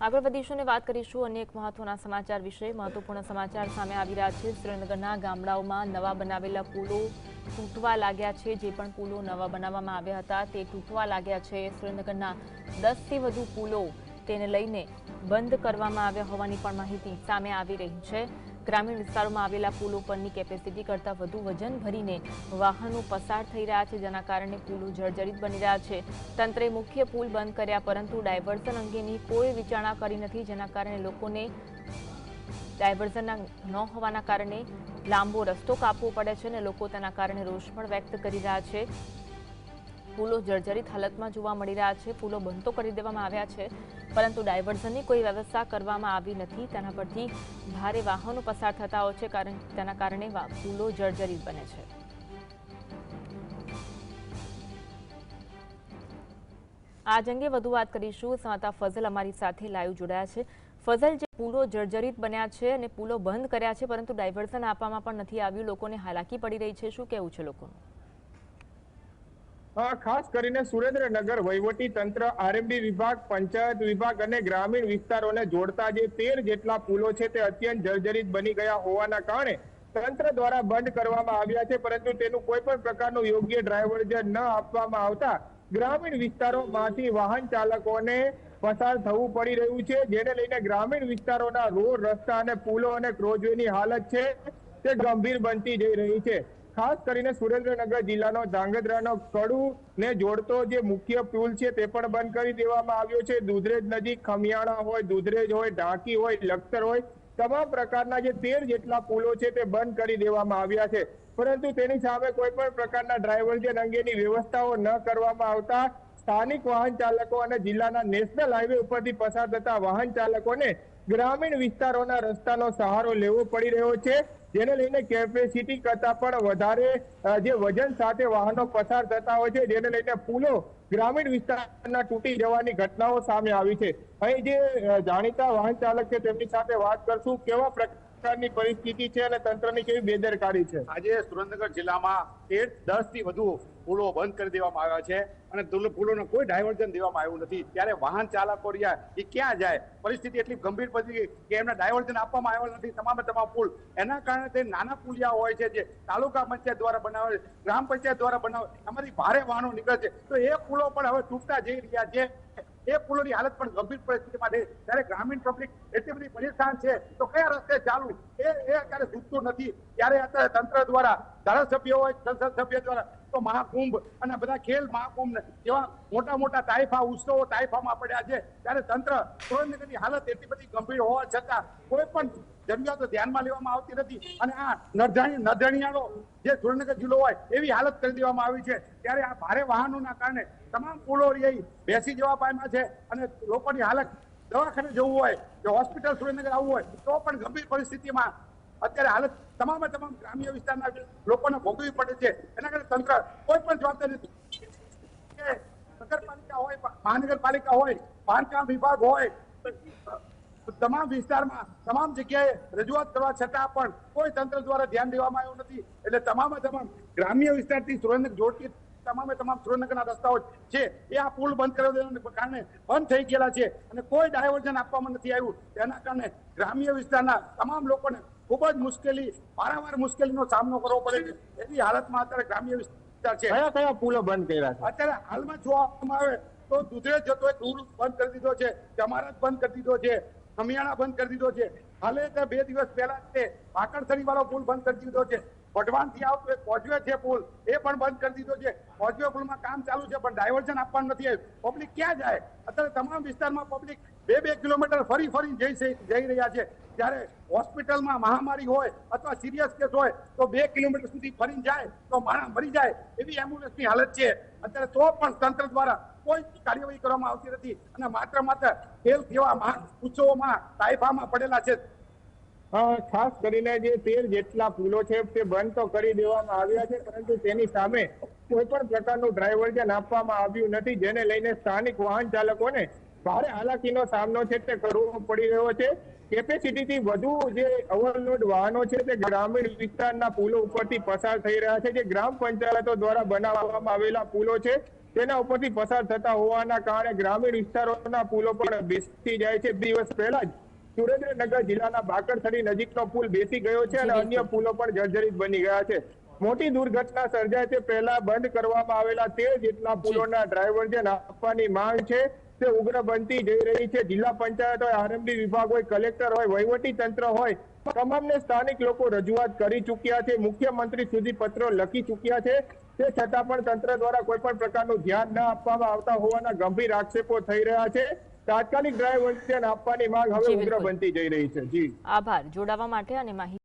આગળ વધીશું અને વાત કરીશું અન્ય એક મહત્વના સમાચાર વિશે. મહત્વપૂર્ણ સમાચાર સામે આવી રહ્યા છે. સુરેન્દ્રનગરના ગામડાઓમાં નવા બનાવેલા પુલો તૂટવા લાગ્યા છે. જે પણ પુલો નવા બનાવવામાં આવ્યા હતા તે તૂટવા લાગ્યા છે. સુરેન્દ્રનગરના દસથી વધુ પુલો તેને લઈને બંધ કરવામાં આવ્યા હોવાની પણ માહિતી સામે આવી રહી છે. ગ્રામીણ વિસ્તારોમાં આવેલા પુલો પરની કેપેસિટી કરતાં વધુ વજન ભરીને વાહનો પસાર થઈ રહ્યા છે, જેના કારણે પુલો જર્જરિત બની રહ્યા છે. તંત્રે મુખ્ય પુલ બંધ કર્યા, પરંતુ ડાયવર્ઝન અંગેની કોઈ વિચારણા કરી નથી, જેના કારણે લોકોને ડાયવર્ઝનના ન હોવાના કારણે લાંબો રસ્તો કાપવો પડે છે અને લોકો તેના કારણે રોષ પણ વ્યક્ત કરી રહ્યા છે. પુલો જર્જરિત હાલતમાં જોવા મળી રહ્યા છે. પુલો બંધ કરી દેવામાં આવ્યા છે. પરંતુ ડાયવર્ઝનની કોઈ વ્યવસ્થા કરવામાં આવી નથી. તેના પરથી ભારે વાહનો પસાર થતા હોય છે. કારણ તેના કારણે પુલો જર્જરિત બને છે. આજ અંગે વધુ વાત કરીશું. સંવાદદાતા ફઝલ અમારી સાથે લાઈવ જોડાયા છે. ફઝલ, જે પુલો જર્જરિત બન્યા છે અને પુલો બંધ કર્યા છે, પરંતુ ડાયવર્ઝન આપવામાં પણ નથી આવ્યું. લોકોને હાલાકી પડી રહી છે. શું કહેવું છે લોકોનું? ખાસ કરીને સુરેન્દ્રનગર વહીવટી તંત્ર, આરએમડી વિભાગ, પંચાયત વિભાગ અને ગ્રામીણ વિસ્તારોને જોડતા જે તેર જેટલા પુલો છે તે અત્યંત જર્જરિત બની ગયા હોવાના કારણે તંત્ર દ્વારા બંધ કરવામાં આવ્યા છે, પરંતુ તેનું કોઈ પણ પ્રકારનું યોગ્ય ડ્રાઈવર્જન ન આપવામાં આવતા ગ્રામીણ વિસ્તારોમાંથી વાહન ચાલકોને પસાર થવું પડી રહ્યું છે, જેને લઈને ગ્રામીણ વિસ્તારોના રોડ, રસ્તા અને પુલો અને ક્રોઝવેની હાલત છે તે ગંભીર બનતી જઈ રહી છે. ખાસ કરીને સુરેન્દ્રનગર જિલ્લાનો ધાંગધ્રાનો કડુ ને જોડતો જે મુખ્ય પુલ છે તે પણ બંધ કરી દેવામાં આવ્યો છે. દુધરેજ નજીક ખમિયાણા હોય, દુધરેજ હોય, ઢાંકી હોય, લખતર હોય, તમામ પ્રકારના જે તેર જેટલા પુલો છે તે બંધ કરી દેવામાં આવ્યા છે. પરંતુ તેની સામે કોઈ પણ પ્રકારના ડ્રાઈવર્જન અંગેની વ્યવસ્થાઓ ન કરવામાં આવતા સ્થાનિક વાહન ચાલકો અને જિલ્લાના નેશનલ હાઈવે ઉપરથી પસાર થતા વાહન ચાલકોને ગ્રામીણ વિસ્તારોના રસ્તાનો સહારો લેવો પડી રહ્યો છે. જેને લઈને કેપેસિટી કરતા પણ વધારે જે વજન સાથે વાહનો પસાર થતા હોય છે, જેને લઈને પુલો ગ્રામીણ વિસ્તારના તૂટી જવાની ઘટનાઓ સામે આવી છે. અહીં જે જાણીતા વાહન ચાલક છે, તેમની સાથે વાત કરશું. કેવા પ્રકારની પરિસ્થિતિ છે અને તંત્રની કેવી બેદરકારી છે? આજે સુરેન્દ્રનગર જિલ્લામાં તેર દસથી વધુ પુલો બંધ કરી દેવામાં આવ્યા છે અને પુલો- પુલોને કોઈ ડાયવર્ઝન દેવામાં આવ્યું નથી. ત્યારે વાહન ચાલકો રહ્યા, એ ક્યાં જાય? પરિસ્થિતિ એટલી ગંભીર પડી કે એમને ડાયવર્ઝન આપવામાં આવ્યું નથી. તમામે તમામ પુલ. એના કારણે તે નાના પુલિયા હોય છે જે તાલુકા પંચાયત દ્વારા બનાવે, ગ્રામ પંચાયત દ્વારા બનાવે, એમાંથી ભારે વાહનો નીકળે છે. તો એ પુલો પણ હવે તૂટતા જઈ રહ્યા છે. એ પુલોની હાલત પણ ગંભીર પરિસ્થિતિમાં છે ત્યારે ગ્રામીણ પબ્લિક એટલી બધી પરેશાન છે, તો કયા રસ્તે ચાલવું? એ એ અત્યારે સૂચતું નથી. ત્યારે અત્યારે તંત્ર દ્વારા ધારાસભ્યો હોય, સંસદ સભ્ય દ્વારા તો મહાકુંભ અને બધા ખેલ મહાકુંભ જેવા મોટા મોટા તાઇફા ઉત્સવો તાઇફામાં પડ્યા છે, ત્યારે તંત્ર સુરેન્દ્રનગરની હાલત એટલી બધી ગંભીર હોવા છતાં કોઈ પણ જરૂરિયાતો ધ્યાનમાં લેવામાં આવતી નથી. અને આ નરધાણી નરધણિયાનો જે સુરેન્દ્રનગર જિલ્લો હોય, એવી હાલત કરી દેવામાં આવી છે. ત્યારે આ ભારે વાહનોના કારણે તમામ પુલો બેસી જવા પામ્યા છે અને લોકોની હાલત દવાખાને જવું હોય, કે હોસ્પિટલ સુરેન્દ્રનગર આવવું હોય, તો પણ ગંભીર પરિસ્થિતિમાં અત્યારે હાલત તમામે તમામ ગ્રામ્ય વિસ્તારના લોકોને ભોગવવી પડે છે. એના કારણે તંત્ર કોઈ પણ જવાબદાર નથી. નગરપાલિકા હોય મહાનગરપાલિકા હોય બાંધકામ વિભાગ હોય તમામ વિસ્તારમાં તમામ જગ્યાએ રજૂઆત કરવા છતાં પણ કોઈ તંત્ર દ્વારા ધ્યાન દેવામાં આવ્યું નથી. એટલે તમામે તમામ ગ્રામ્ય વિસ્તારથી સુરેન્દ્ર જોડતી તમામે તમામ સુરેન્દ્રનગરના રસ્તાઓ છે, એ આ પુલ બંધ કરી દેવાના કારણે બંધ થઈ ગયેલા છે. અને કોઈ ડાયવર્ઝન આપવામાં નથી આવ્યું. તેના કારણે ગ્રામ્ય વિસ્તારના તમામ લોકોને ખૂબ જ મુશ્કેલી વારંવાર મુશ્કેલીનો સામનો કરવો પડે છે. એવી હાલતમાં અત્યારે ગ્રામ્ય વિસ્તાર છે. કયા કયા પુલો બંધ કર્યા છે? અત્યારે હાલમાં જોવામાં આવે તો દુધરે જતો એક રૂલ બંધ કરી દીધો છે જમારત બંધ કરી દીધો છે ખમિયાણા બંધ કરી દીધો છે. હાલે તે બે દિવસ પહેલા તે પાકણસરી વાળો પુલ બંધ કરી દીધો છે. વઢવાણથી આવતો એક કોજવે છે પુલ, એ પણ બંધ કરી દીધો છે. કોજવે પુલમાં કામ ચાલુ છે, પણ ડાયવર્ઝન આપવાનું નથી પબ્લિક ક્યાં જાય? અત્યારે તમામ વિસ્તારમાં પબ્લિક બે બે કિલોમીટર ફરી ફરી જઈ જઈ રહ્યા છે. ત્યારે હોસ્પિટલમાં મહામારી હોય અથવા સિરિયસ કેસ હોય, તો બે કિલોમીટર સુધી ફરી જાય, તો માણસ મરી જાય એવી એમ્બ્યુલન્સની હાલત છે. અત્યારે તો પણ તંત્ર દ્વારા કોઈ કાર્યવાહી કરવામાં આવતી નથી. અને માત્ર માત્ર ખેલ જેવા મહાન ઉત્સવોમાં તાઇફામાં પડેલા છે. ખાસ કરીને જે તેર જેટલા પુલો છે તે બંધ તો કરી દેવામાં આવ્યા છે, પરંતુ તેની સામે કોઈ પણ પ્રકારનું ડ્રાઈવર્જન આપવામાં આવ્યું નથી, જેને લઈને સ્થાનિક વાહન ચાલકોને ભારે હાલાકીનો સામનો છે તે કરવો પડી રહ્યો છે. કેપેસિટીથી વધુ જે ઓવરલોડ વાહનો છે તે ગ્રામીણ વિસ્તારના પુલો ઉપરથી પસાર થઈ રહ્યા છે, જે ગ્રામ પંચાયતો દ્વારા બનાવવામાં આવેલા પુલો છે, તેના ઉપરથી પસાર થતા હોવાના કારણે ગ્રામીણ વિસ્તારોના પુલો પણ બેસતી જાય છે. દિવસ પહેલા જ સુરેન્દ્રનગર જિલ્લાના બાકરથડી નજીકનો પુલ બેસી ગયો છે અને અન્ય પુલો પણ જર્જરિત બની ગયા છે. મોટી દુર્ઘટના સર્જાય તે પહેલા બંધ કરવામાં આવેલા તેર જેટલા પુલોના ડ્રાઈવર્જન આપવાની માંગ છે તે ઉગ્ર બનતી જઈ રહી છે. જિલ્લા પંચાયત હોય આરએમબી વિભાગ હોય કલેક્ટર હોય વહીવટી તંત્ર હોય તમામને સ્થાનિક લોકો રજૂઆત કરી ચૂક્યા છે. મુખ્યમંત્રી સુધી પત્રો લખી ચૂક્યા છે. તે છતાં પણ તંત્ર દ્વારા કોઈ પણ પ્રકારનું ધ્યાન ન આપવામાં આવતા હોવાના ગંભીર આક્ષેપો થઈ રહ્યા છે. તાત્કાલિક ડ્રાઈવર્જન આપવાની માંગ હવે ઉગ્ર બનતી જઈ રહી છે. જી. આભાર. જોડાવા માટે અને માહિતી